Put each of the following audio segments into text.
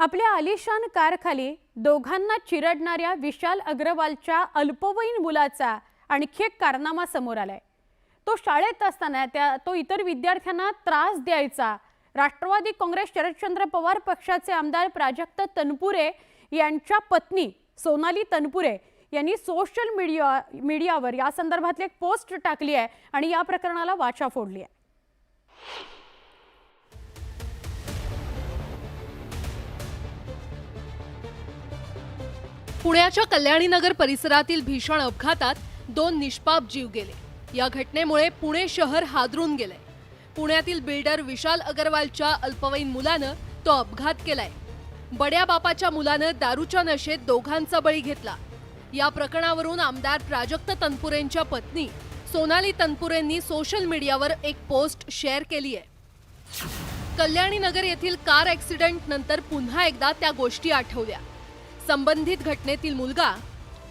आपल्या आलिशान कारखाली दोघांना चिरडणाऱ्या विशाल अग्रवालच्या अल्पवयीन मुलाचा आणखी एक कारनामा समोर आलाय. तो शाळेत असताना त्या तो इतर विद्यार्थ्यांना त्रास द्यायचा. राष्ट्रवादी काँग्रेस शरदचंद्र पवार पक्षाचे आमदार प्राजक्त तनपुरे यांच्या पत्नी सोनाली तनपुरे यांनी सोशल मीडिया मीडियावर या संदर्भातली एक पोस्ट टाकली आहे आणि या प्रकरणाला वाचा फोडली आहे. पुण्याच्या कल्याणीनगर परिसरातील भीषण अपघातात दोन निष्पाप जीव गेले. या घटनेमुळे पुणे शहर हादरून गेले पुण्यातील बिल्डर विशाल अगरवालच्या अल्पवयीन मुलानं तो अपघात केलाय. बड्या बापाच्या मुलानं दारूच्या नशेत दोघांचा बळी घेतला. या प्रकरणावरून आमदार प्राजक्त तनपुरेंच्या पत्नी सोनाली तनपुरेंनी सोशल मीडियावर एक पोस्ट शेअर केली आहे. कल्याणीनगर येथील कार ऍक्सिडेंट नंतर पुन्हा एकदा त्या गोष्टी आठवल्या. संबंधित घटनेतील मुलगा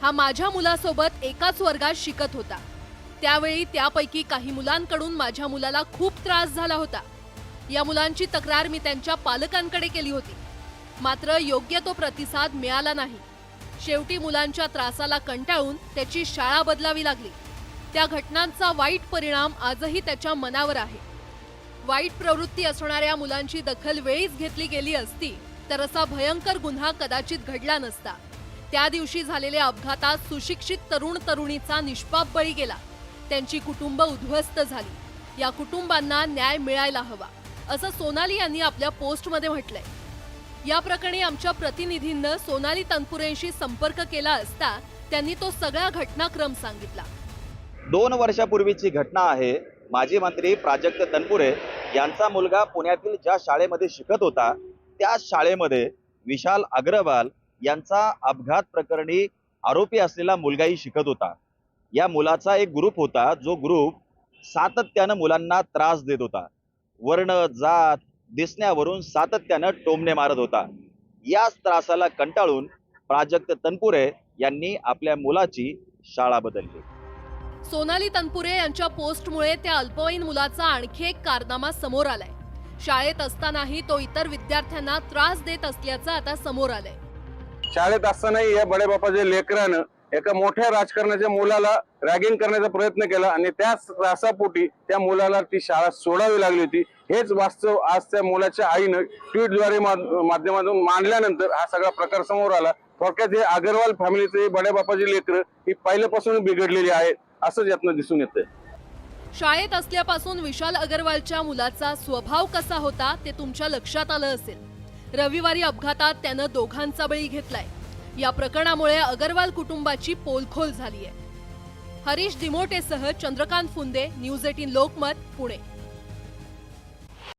हा माझ्या मुलासोबत एकाच वर्गात शिकत होता. त्यावेळी त्यापैकी काही मुलांकडून माझ्या मुलाला खूप त्रास झाला होता. या मुलांची तक्रार मी त्यांच्या पालकांकडे केली होती. मात्र योग्य तो प्रतिसाद मिळाला नाही. शेवटी मुलांच्या त्रासाला कंटाळून त्याची शाळा बदलावी लागली. त्या घटनांचा वाईट परिणाम आजही त्याच्या मनावर आहे. वाईट प्रवृत्ती असणाऱ्या मुलांची दखल वेळीच घेतली गेली असती तर असा भयंकर गुन्हा कदाचित घडला नसता. त्या दिवशी झालेल्या अपघातात सुशिक्षित तरुण तरुणीचा निष्पाप बळी गेला. त्यांची कुटुंब उद्ध्वस्त झाली. या कुटुंबांना न्याय मिळायला हवा असं सोनाली यांनी आपल्या पोस्टमध्ये म्हटलंय. या प्रकरणी आमच्या प्रतिनिधींनं सोनाली तनपुरेंशी संपर्क केला असता त्यांनी तो सगळा घटनाक्रम सांगितला. दोन वर्षापूर्वीची घटना आहे. माजी मंत्री प्राजक्त तनपुरे यांचा मुलगा पुण्यातील ज्या शाळेमध्ये शिकत होता त्या शाळेमध्ये विशाल अग्रवाल यांचा अपघात प्रकरणी आरोपी असलेला मुलगाही शिकत होता. या मुलाचा एक ग्रुप होता जो ग्रुप सातत्यानं मुलांना त्रास देत होता. वर्ण जात दिसण्यावरून सातत्यानं टोमणे मारत होता. याच त्रासाला कंटाळून प्राजक्त तनपुरे यांनी आपल्या मुलाची शाळा बदलली. सोनाली तनपुरे यांच्या पोस्टमुळे त्या अल्पवयीन मुलाचा आणखी एक कारनामा समोर आलाय. शाळेत असतानाही तो इतर विद्यार्थ्यांना त्रास देत असल्याचं आता समोर आलंय. शाळेत असतानाही या बडे बापाच्या लेकरानं एका मोठ्या राजकारणाच्या मुलाला रॅगिंग करण्याचा प्रयत्न केला आणि त्याच त्रासापोटी त्या मुलाला ती शाळा सोडावी लागली होती. हेच वास्तव आज त्या मुलाच्या आईनं ट्विटद्वारे मा- माध्यमातून मांडल्यानंतर हा सगळा प्रकार समोर आला. थोडक्यात हे अगरवाल फॅमिलीचे बड्या बापाची लेकरं ही पहिल्यापासून बिघडलेली आहेत असंच यातनं दिसून येतंय. शाळेत असल्यापासून विशाल अगरवालच्या मुलाचा स्वभाव कसा होता ते तुमच्या लक्षात आलं असेल. रविवारी अपघातात त्यानं दोघांचा बळी घेतलाय. या प्रकरणामुळे अगरवाल कुटुंबाची पोलखोल झाली आहे हरीश दिमोटेसह चंद्रकांत फुंदे न्यूज एटीन लोकमत पुणे.